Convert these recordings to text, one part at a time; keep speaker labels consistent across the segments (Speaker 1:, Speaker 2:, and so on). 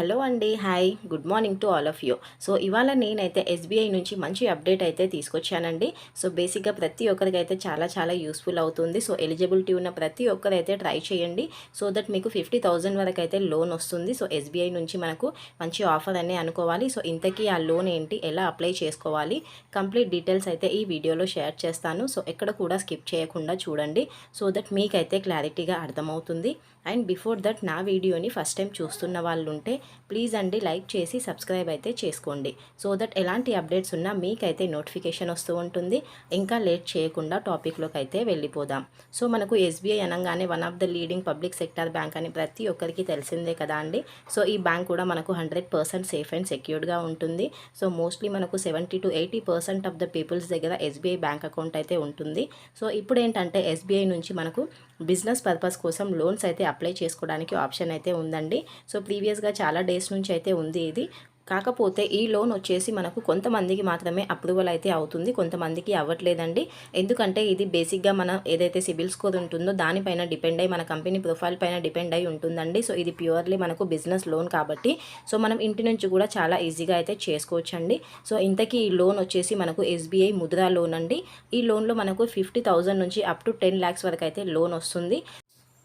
Speaker 1: Hello అండి hi. Good morning to all of you. So ఇవాళ నేనైతే ఎస్బీఐ నుంచి మంచి అప్డేట్ అయితే తీసుకొచ్చానండి. సో బేసిక్గా ప్రతి ఒక్కరికైతే చాలా చాలా యూస్ఫుల్ అవుతుంది. సో ఎలిజిబిలిటీ ఉన్న ప్రతి ఒక్కరైతే ట్రై చేయండి. సో దట్ మీకు ఫిఫ్టీ థౌజండ్ వరకు అయితే లోన్ వస్తుంది. సో ఎస్బీఐ నుంచి మనకు మంచి ఆఫర్ అనే అనుకోవాలి. సో ఇంతకీ ఆ లోన్ ఏంటి ఎలా అప్లై చేసుకోవాలి కంప్లీట్ డీటెయిల్స్ అయితే ఈ వీడియోలో షేర్ చేస్తాను. సో ఎక్కడ కూడా స్కిప్ చేయకుండా చూడండి. సో దట్ మీకైతే క్లారిటీగా అర్థమవుతుంది. అండ్ బిఫోర్ దట్ నా వీడియోని ఫస్ట్ టైం చూస్తున్న వాళ్ళు ఉంటే ప్లీజ్ అండి లైక్ చేసి సబ్స్క్రైబ్ అయితే చేసుకోండి. సో దట్ ఎలాంటి అప్డేట్స్ ఉన్నా మీకైతే నోటిఫికేషన్ వస్తూ ఉంటుంది. ఇంకా లేట్ చేయకుండా టాపిక్లోకి అయితే వెళ్ళిపోదాం. సో మనకు ఎస్బీఐ అనగానే one of the leading public sector bank అని ప్రతి ఒక్కరికి తెలిసిందే కదా అండి. సో ఈ బ్యాంక్ కూడా మనకు హండ్రెడ్ పర్సెంట్ సేఫ్ అండ్ సెక్యూర్డ్గా ఉంటుంది. సో మోస్ట్లీ మనకు seventy to eighty percent of the peoples దగ్గర ఎస్బీఐ బ్యాంక్ అకౌంట్ అయితే ఉంటుంది. సో ఇప్పుడు ఏంటంటే ఎస్బీఐ నుంచి మనకు బిజినెస్ పర్పస్ కోసం లోన్స్ అయితే అప్లై చేసుకోవడానికి ఆప్షన్ అయితే ఉందండి. సో ప్రీవియస్గా చాలా డేస్ నుంచి అయితే ఉంది ఇది. కాకపోతే ఈ లోన్ వచ్చేసి మనకు కొంతమందికి మాత్రమే అప్రూవల్ అయితే అవుతుంది కొంతమందికి అవ్వట్లేదండి. ఎందుకంటే ఇది బేసిక్గా మన ఏదైతే సిబిల్ స్కోర్ ఉంటుందో దానిపైన డిపెండ్ అయ్యి మన కంపెనీ ప్రొఫైల్ పైన డిపెండ్ అయి ఉంటుందండి. సో ఇది ప్యూర్లీ మనకు బిజినెస్ లోన్ కాబట్టి సో మనం ఇంటి నుంచి కూడా చాలా ఈజీగా అయితే చేసుకోవచ్చండి. సో ఇంతకీ ఈ లోన్ వచ్చేసి మనకు ఎస్బీఐ ముద్రా లోన్ అండి. ఈ లోన్లో మనకు ఫిఫ్టీ థౌజండ్ నుంచి అప్ టు టెన్ ల్యాక్స్ వరకు అయితే లోన్ వస్తుంది.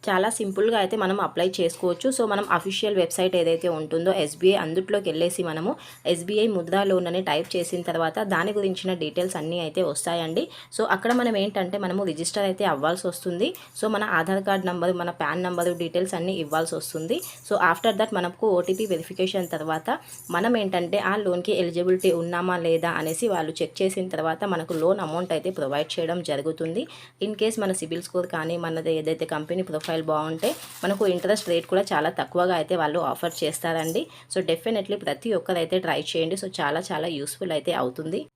Speaker 1: చాలా సింపుల్గా అయితే మనం అప్లై చేసుకోవచ్చు. సో మనం అఫీషియల్ వెబ్సైట్ ఏదైతే ఉంటుందో ఎస్బీఐ అందుట్లోకి వెళ్ళేసి మనము ఎస్బీఐ ముద్రా లోన్ అని టైప్ చేసిన తర్వాత దాని గురించిన డీటెయిల్స్ అన్నీ అయితే వస్తాయండి. సో అక్కడ మనం ఏంటంటే మనము రిజిస్టర్ అయితే అవ్వాల్సి వస్తుంది. సో మన ఆధార్ కార్డ్ నెంబర్ మన పాన్ నెంబరు డీటెయిల్స్ అన్నీ ఇవ్వాల్సి వస్తుంది. సో ఆఫ్టర్ దట్ మనకు ఓటీపీ వెరిఫికేషన్ తర్వాత మనం ఏంటంటే ఆ లోన్కి ఎలిజిబిలిటీ ఉన్నామా లేదా అనేసి వాళ్ళు చెక్ చేసిన తర్వాత మనకు లోన్ అమౌంట్ అయితే ప్రొవైడ్ చేయడం జరుగుతుంది. ఇన్ కేస్ మన సిబిల్ స్కోర్ కానీ మనది ఏదైతే కంపెనీ ప్రొఫైల్ బాగుంటే మనకు ఇంట్రెస్ట్ రేట్ కూడా చాలా తక్కువగా అయితే వాళ్ళు ఆఫర్ చేస్తారండి. సో డెఫినెట్లీ ప్రతి ఒక్కరైతే ట్రై చేయండి. సో చాలా చాలా యూస్ఫుల్ అయితే అవుతుంది.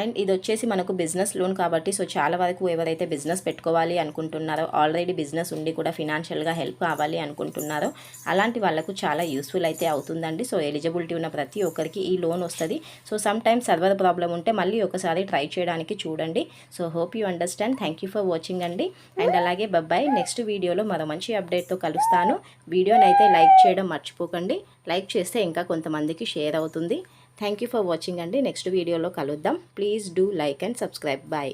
Speaker 1: అండ్ ఇది వచ్చేసి మనకు బిజినెస్ లోన్ కాబట్టి సో చాలా వరకు ఎవరైతే బిజినెస్ పెట్టుకోవాలి అనుకుంటున్నారో ఆల్రెడీ బిజినెస్ ఉండి కూడా ఫినాన్షియల్గా హెల్ప్ కావాలి అనుకుంటున్నారో అలాంటి వాళ్ళకు చాలా యూస్ఫుల్ అయితే అవుతుందండి. సో ఎలిజిబిలిటీ ఉన్న ప్రతి ఒక్కరికి ఈ లోన్ వస్తుంది. So sometimes server problem ఉంటే మళ్ళీ ఒకసారి ట్రై చేయడానికి చూడండి. So hope you understand. Thank you for watching అండి. అండ్ అలాగే బబ్బాయి నెక్స్ట్ వీడియోలో మరో మంచి అప్డేట్తో కలుస్తాను. వీడియోని అయితే లైక్ చేయడం మర్చిపోకండి. లైక్ చేస్తే ఇంకా కొంతమందికి షేర్ అవుతుంది. థ్యాంక్ యూ ఫర్ వాచింగ్ అండి. నెక్స్ట్ వీడియోలో కలుద్దాం. Please do like and subscribe bye